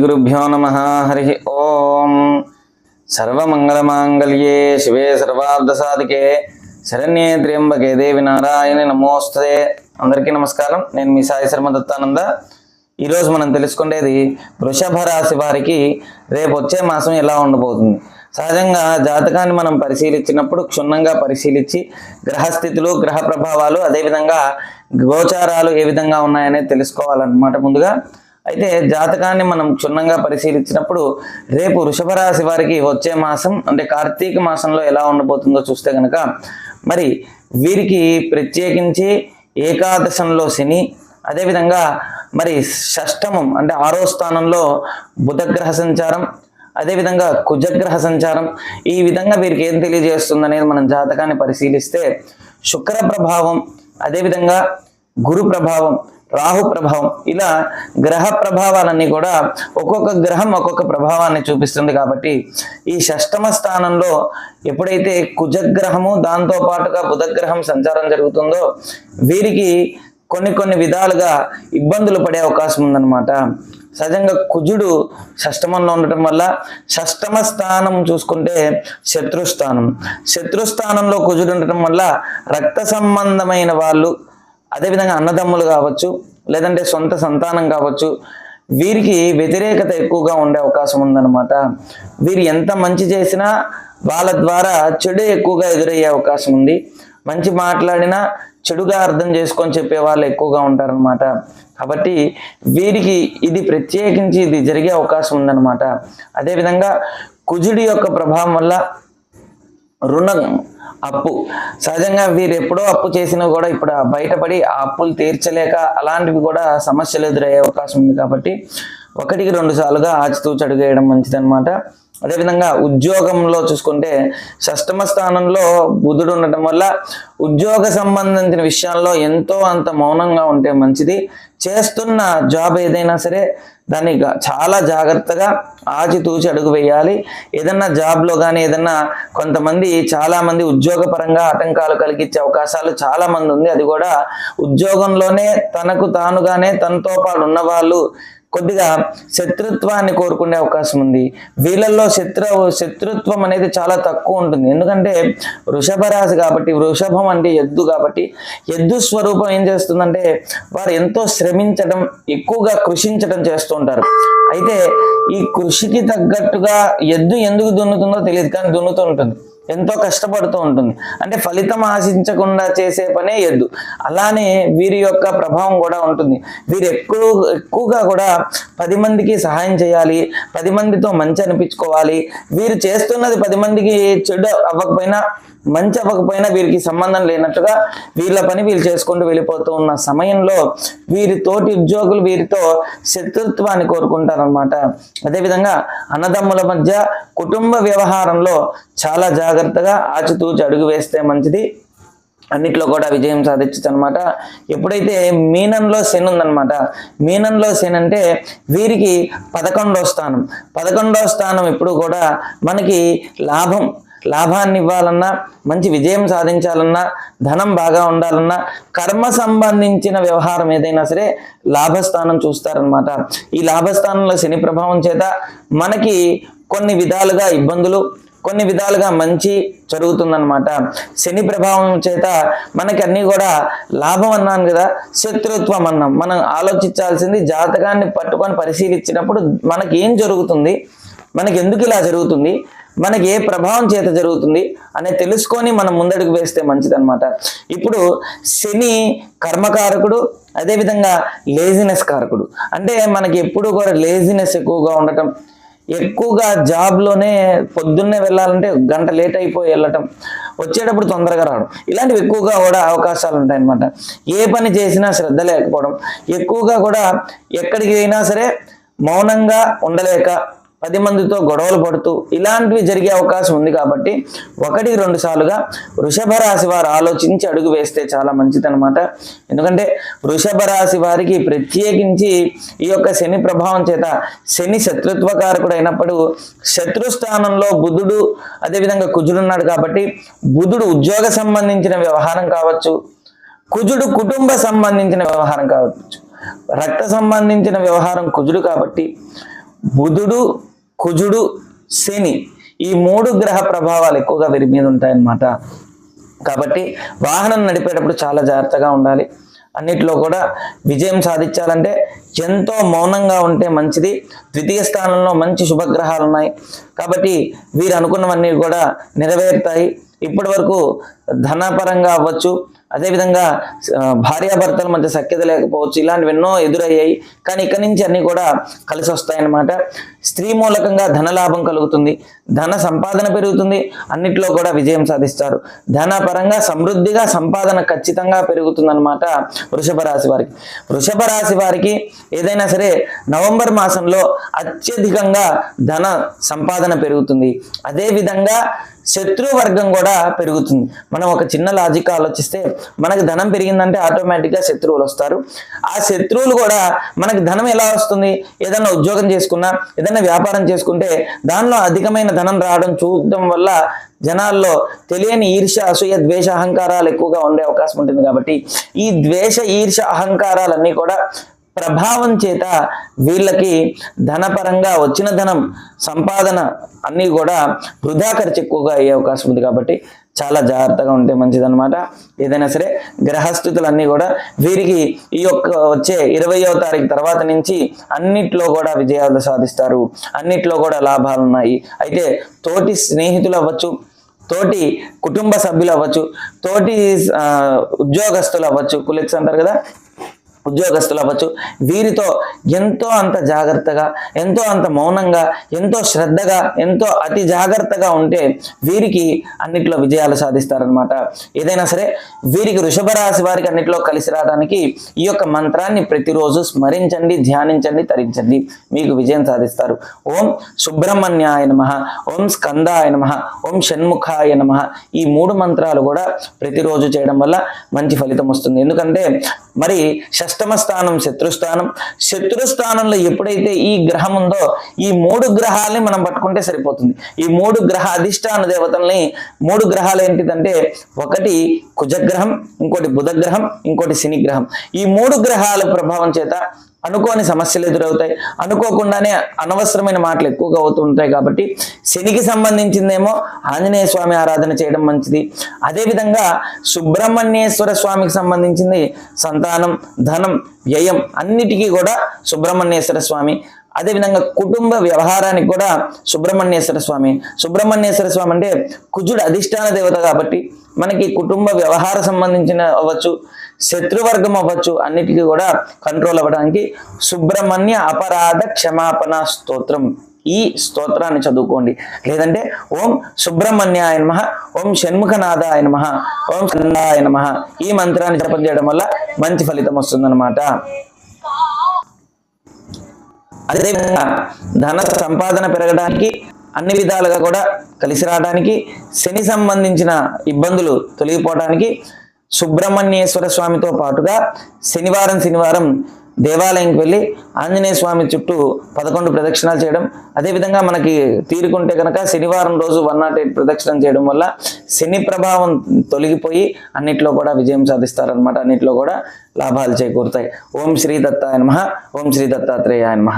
గురుభ్యో నమ హరి ఓం సర్వమంగళమాంగళ్యే శివే సర్వార్ధసాధికే శరణ్యే త్ర్యంబకే దేవి నారాయణ నమోస్తే అందరికీ నమస్కారం. నేను మీ సాయి శర్మ దత్తానంద. ఈరోజు మనం తెలుసుకునేది వృషభ రాశి వారికి రేపు వచ్చే మాసం ఎలా ఉండబోతుంది. సహజంగా జాతకాన్ని మనం పరిశీలించినప్పుడు క్షుణ్ణంగా పరిశీలించి గ్రహస్థితులు గ్రహ ప్రభావాలు అదేవిధంగా గోచారాలు ఏ విధంగా ఉన్నాయనేది తెలుసుకోవాలన్నమాట ముందుగా. అయితే జాతకాన్ని మనం క్షుణ్ణంగా పరిశీలించినప్పుడు రేపు వృషభ రాశి వారికి వచ్చే మాసం అంటే కార్తీక మాసంలో ఎలా ఉండబోతుందో చూస్తే కనుక మరి వీరికి ప్రత్యేకించి ఏకాదశంలో శని అదేవిధంగా మరి షష్టమం అంటే ఆరో స్థానంలో బుధగ్రహ సంచారం అదేవిధంగా కుజగ్రహ సంచారం ఈ విధంగా వీరికి ఏం తెలియజేస్తుంది అనేది మనం జాతకాన్ని పరిశీలిస్తే శుక్ర ప్రభావం అదేవిధంగా గురు ప్రభావం రాహు ప్రభావం. ఇలా గ్రహ ప్రభావాలన్నీ కూడా ఒక్కొక్క గ్రహం ఒక్కొక్క ప్రభావాన్ని చూపిస్తుంది కాబట్టి ఈ షష్టమ స్థానంలో ఎప్పుడైతే కుజగ్రహము దాంతో పాటుగా బుధగ్రహం సంచారం జరుగుతుందో వీరికి కొన్ని కొన్ని విధాలుగా ఇబ్బందులు పడే అవకాశం ఉందన్నమాట. సహజంగా కుజుడు షష్టమంలో ఉండటం వల్ల షష్టమ స్థానం చూసుకుంటే శత్రుస్థానం. శత్రుస్థానంలో కుజుడు ఉండటం వల్ల రక్త సంబంధమైన వాళ్ళు అదేవిధంగా అన్నదమ్ములు కావచ్చు లేదంటే సొంత సంతానం కావచ్చు వీరికి వ్యతిరేకత ఎక్కువగా ఉండే అవకాశం ఉందన్నమాట. వీరు ఎంత మంచి చేసినా వాళ్ళ ద్వారా చెడు ఎక్కువగా ఎదురయ్యే అవకాశం ఉంది. మంచి మాట్లాడినా చెడుగా అర్థం చేసుకొని చెప్పే వాళ్ళు ఎక్కువగా ఉంటారనమాట కాబట్టి వీరికి ఇది ప్రత్యేకించి ఇది జరిగే అవకాశం ఉందన్నమాట. అదేవిధంగా కుజుడి యొక్క ప్రభావం వల్ల రుణం అప్పు. సహజంగా వీరు ఎప్పుడో అప్పు చేసినా కూడా ఇప్పుడు బయటపడి ఆ అప్పులు తీర్చలేక అలాంటివి కూడా సమస్యలు ఎదురయ్యే అవకాశం ఉంది కాబట్టి ఒకటికి రెండు సార్లుగా ఆచితూచి అడుగేయడం మంచిదన్నమాట. అదేవిధంగా ఉద్యోగంలో చూసుకుంటే షష్టమ స్థానంలో బుధుడు ఉండటం వల్ల ఉద్యోగ సంబంధించిన విషయాల్లో ఎంతో అంత మౌనంగా ఉంటే మంచిది. చేస్తున్న జాబ్ ఏదైనా సరే దాన్ని చాలా జాగ్రత్తగా ఆచితూచి అడుగు వేయాలి. ఏదన్నా జాబ్లో కానీ ఏదన్నా కొంతమంది చాలామంది ఉద్యోగపరంగా ఆటంకాలు కలిగించే అవకాశాలు చాలామంది ఉంది. అది కూడా ఉద్యోగంలోనే తనకు తానుగానే తనతో పాటు ఉన్నవాళ్ళు కొద్దిగా శత్రుత్వాన్ని కోరుకునే అవకాశం ఉంది. వీళ్ళల్లో శత్రు శత్రుత్వం అనేది చాలా తక్కువ ఉంటుంది. ఎందుకంటే వృషభ రాశి కాబట్టి వృషభం అంటే ఎద్దు కాబట్టి ఎద్దు స్వరూపం ఏం చేస్తుందంటే వారు ఎంతో శ్రమించడం ఎక్కువగా కృషించడం చేస్తూ ఉంటారు. అయితే ఈ కృషికి తగ్గట్టుగా ఎద్దు ఎందుకు దున్నుతుందో తెలియదు కానీ దున్నుతూ ఉంటుంది. ఎంతో కష్టపడుతూ ఉంటుంది. అంటే ఫలితం ఆశించకుండా చేసే పనే ఎద్దు. అలానే వీరి యొక్క ప్రభావం కూడా ఉంటుంది. వీరు ఎక్కువ ఎక్కువగా కూడా పది మందికి సహాయం చేయాలి పది మందితో మంచి అనిపించుకోవాలి. వీరు చేస్తున్నది పది మందికి చెడు అవ్వకపోయినా మంచి అవ్వకపోయినా వీరికి సంబంధం లేనట్టుగా వీళ్ళ పని వీళ్ళు చేసుకుంటూ వెళ్ళిపోతూ ఉన్న సమయంలో వీరి తోటి ఉద్యోగులు వీరితో శత్రుత్వాన్ని కోరుకుంటారనమాట అదేవిధంగా అన్నదమ్ముల మధ్య కుటుంబ వ్యవహారంలో చాలా జాగ్రత్తగా ఆచితూచి అడుగు వేస్తే మంచిది. అన్నిట్లో కూడా విజయం సాధించచ్చు అనమాట ఎప్పుడైతే మీనంలో శని ఉందన్నమాట మీనంలో శని అంటే వీరికి పదకొండో స్థానం. పదకొండో స్థానం ఎప్పుడు కూడా మనకి లాభం లాభాన్ని ఇవ్వాలన్నా మంచి విజయం సాధించాలన్నా ధనం బాగా ఉండాలన్నా కర్మ సంబంధించిన వ్యవహారం ఏదైనా సరే లాభస్థానం చూస్తారనమాట ఈ లాభస్థానంలో శని ప్రభావం చేత మనకి కొన్ని విధాలుగా ఇబ్బందులు కొన్ని విధాలుగా మంచి జరుగుతుందన్నమాట. శని ప్రభావం చేత మనకి అన్నీ కూడా లాభం అన్నాను కదా శత్రుత్వం అన్నాం. మనం ఆలోచించాల్సింది జాతకాన్ని పట్టుకొని పరిశీలించినప్పుడు మనకి ఏం జరుగుతుంది మనకి ఎందుకు ఇలా జరుగుతుంది మనకి ఏ ప్రభావం చేత జరుగుతుంది అనేది తెలుసుకొని మనం ముందడుగు వేస్తే మంచిదన్నమాట. ఇప్పుడు శని కర్మకారకుడు అదేవిధంగా లేజినెస్ కారకుడు. అంటే మనకి ఎప్పుడు కూడా లేజినెస్ ఎక్కువగా ఉండటం ఎక్కువగా జాబ్లోనే పొద్దున్నే వెళ్ళాలంటే గంట లేట్ అయిపోయి వెళ్ళటం. వచ్చేటప్పుడు తొందరగా రావడం. ఇలాంటివి ఎక్కువగా కూడా అవకాశాలు ఉంటాయన్నమాట. ఏ పని చేసినా శ్రద్ధ లేకపోవడం. ఎక్కువగా కూడా ఎక్కడికి అయినా సరే మౌనంగా ఉండలేక పది మందితో గొడవలు పడుతూ ఇలాంటివి జరిగే అవకాశం ఉంది కాబట్టి ఒకటి రెండు సార్లుగా వృషభ రాశి వారు ఆలోచించి అడుగు వేస్తే చాలా మంచిదనమాట ఎందుకంటే వృషభ రాశి వారికి ప్రత్యేకించి ఈ యొక్క శని ప్రభావం చేత శని శత్రుత్వకారకుడు అయినప్పుడు శత్రు స్థానంలో బుధుడు అదేవిధంగా కుజుడున్నాడు కాబట్టి బుధుడు ఉద్యోగ సంబంధించిన వ్యవహారం కావచ్చు కుజుడు కుటుంబ సంబంధించిన వ్యవహారం కావచ్చు రక్త సంబంధించిన వ్యవహారం కుజుడు కాబట్టి బుధుడు కుజుడు శని ఈ మూడు గ్రహ ప్రభావాలు ఎక్కువగా వీరి మీద ఉంటాయన్నమాట. కాబట్టి వాహనం నడిపేటప్పుడు చాలా జాగ్రత్తగా ఉండాలి. అన్నిట్లో కూడా విజయం సాధించాలంటే ఎంతో మౌనంగా ఉంటే మంచిది. ద్వితీయ స్థానంలో మంచి శుభగ్రహాలు ఉన్నాయి. కాబట్టి వీరు అనుకున్నవన్నీ కూడా నెరవేరుతాయి. ఇప్పటి వరకు ధనపరంగా అవ్వచ్చు అదేవిధంగా భార్యాభర్తల మధ్య సఖ్యత లేకపోవచ్చు ఇలాంటివి ఎన్నో ఎదురయ్యాయి. కానీ ఇక్కడి నుంచి అన్నీ కూడా కలిసి వస్తాయన్నమాట. స్త్రీ మూలకంగా ధనలాభం కలుగుతుంది ధన సంపాదన పెరుగుతుంది అన్నిట్లో కూడా విజయం సాధిస్తారు. ధనపరంగా సమృద్ధిగా సంపాదన ఖచ్చితంగా పెరుగుతుందన్నమాట వృషభ రాశి వారికి. వృషభ రాశి వారికి ఏదైనా సరే నవంబర్ మాసంలో అత్యధికంగా ధన సంపాదన పెరుగుతుంది. అదేవిధంగా శత్రువర్గం కూడా పెరుగుతుంది. మనం ఒక చిన్న లాజిక్ ఆలోచిస్తే మనకు ధనం పెరిగిందంటే ఆటోమేటిక్గా శత్రువులు వస్తారు. ఆ శత్రువులు కూడా మనకు ధనం ఎలా వస్తుంది? ఏదైనా ఉద్యోగం చేసుకున్నా ఏదైనా వ్యాపారం చేసుకుంటే దానిలో అధికమైన ధనం రావడం చూడడం వల్ల జనాల్లో తెలియని ఈర్ష అసూయ ద్వేష అహంకారాలు ఎక్కువగా ఉండే అవకాశం ఉంటుంది కాబట్టి ఈ ద్వేష ఈర్ష అహంకారాలన్నీ కూడా ప్రభావం చేత వీళ్ళకి ధనపరంగా వచ్చిన ధనం సంపాదన అన్నీ కూడా వృధా ఖర్చు ఎక్కువగా అయ్యే అవకాశం ఉంది కాబట్టి చాలా జాగ్రత్తగా ఉంటే మంచిదన్నమాట. ఏదైనా సరే గ్రహస్థితులన్నీ కూడా వీరికి ఈ యొక్క వచ్చే ఇరవయో తారీఖు తర్వాత నుంచి అన్నిట్లో కూడా విజయాలు సాధిస్తారు. అన్నిట్లో కూడా లాభాలు ఉన్నాయి. అయితే తోటి స్నేహితులు అవ్వచ్చు తోటి కుటుంబ సభ్యులు అవ్వచ్చు తోటి ఉద్యోగస్తులు అవ్వచ్చు కులెక్స్ అంటారు కదా ఉద్యోగస్తులు అవ్వచ్చు. వీరితో ఎంతో అంత జాగ్రత్తగా ఎంతో అంత మౌనంగా ఎంతో శ్రద్ధగా ఎంతో అతి జాగ్రత్తగా ఉంటే వీరికి అన్నిట్లో విజయాలు సాధిస్తారనమాట ఏదైనా సరే వీరికి వృషభ రాశి వారికి అన్నిట్లో కలిసి రావడానికి ఈ యొక్క మంత్రాన్ని ప్రతిరోజు స్మరించండి ధ్యానించండి తరించండి. మీకు విజయం సాధిస్తారు. ఓం సుబ్రహ్మణ్యాయ నమ ఓం స్కందాయ నమ ఓం షణ్ముఖాయ నమ. ఈ మూడు మంత్రాలు కూడా ప్రతిరోజు చేయడం వల్ల మంచి ఫలితం వస్తుంది. ఎందుకంటే మరి అష్టమ స్థానం శత్రుస్థానం శత్రుస్థానంలో ఎప్పుడైతే ఈ గ్రహం ఉందో ఈ మూడు గ్రహాలని మనం పట్టుకుంటే సరిపోతుంది. ఈ మూడు గ్రహ అధిష్టాన దేవతల్ని మూడు గ్రహాలు ఏంటిదంటే ఒకటి కుజగ్రహం ఇంకోటి బుధగ్రహం ఇంకోటి శనిగ్రహం ఈ మూడు గ్రహాల ప్రభావం చేత అనుకోని సమస్యలు ఎదురవుతాయి. అనుకోకుండానే అనవసరమైన మాటలు ఎక్కువగా అవుతుంటాయి కాబట్టి శనికి సంబంధించిందేమో ఆంజనేయ స్వామి ఆరాధన చేయడం మంచిది. అదేవిధంగా సుబ్రహ్మణ్యేశ్వర స్వామికి సంబంధించింది సంతానం ధనం వ్యయం అన్నిటికీ కూడా సుబ్రహ్మణ్యేశ్వర స్వామి. అదేవిధంగా కుటుంబ వ్యవహారానికి కూడా సుబ్రహ్మణ్యేశ్వర స్వామి. సుబ్రహ్మణ్యేశ్వర స్వామి అంటే కుజుడు అధిష్టాన దేవత కాబట్టి మనకి కుటుంబ వ్యవహార సంబంధించిన అవ్వచ్చు శత్రువర్గం అవ్వచ్చు. అన్నిటికీ కూడా కంట్రోల్ అవ్వడానికి సుబ్రహ్మణ్య అపరాధ క్షమాపణ స్తోత్రం. ఈ స్తోత్రాన్ని చదువుకోండి. లేదంటే ఓం సుబ్రహ్మణ్య ఆయన మహ ఓం షణ్ముఖనాథ ఆయన మహ ఓం స్కందాయ నమ. ఈ మంత్రాన్ని జపం చేయడం వల్ల మంచి ఫలితం వస్తుందన్నమాట. అదేవిధంగా ధన సంపాదన పెరగడానికి అన్ని విధాలుగా కూడా కలిసి రావడానికి శని సంబంధించిన ఇబ్బందులు తొలగిపోవడానికి సుబ్రహ్మణ్యేశ్వర స్వామితో పాటుగా శనివారం శనివారం దేవాలయంకి వెళ్ళి ఆంజనేయ స్వామి చుట్టూ పదకొండు ప్రదక్షిణాలు చేయడం అదేవిధంగా మనకి తీరుకుంటే కనుక శనివారం రోజు వన్ నాట్ ఎయిట్ ప్రదక్షిణం చేయడం వల్ల శని ప్రభావం తొలగిపోయి అన్నిట్లో కూడా విజయం సాధిస్తారనమాట అన్నిట్లో కూడా లాభాలు చేకూరుతాయి. ఓం శ్రీ దత్తాయ నమ. ఓం శ్రీ దత్తాత్రేయాయ నమ.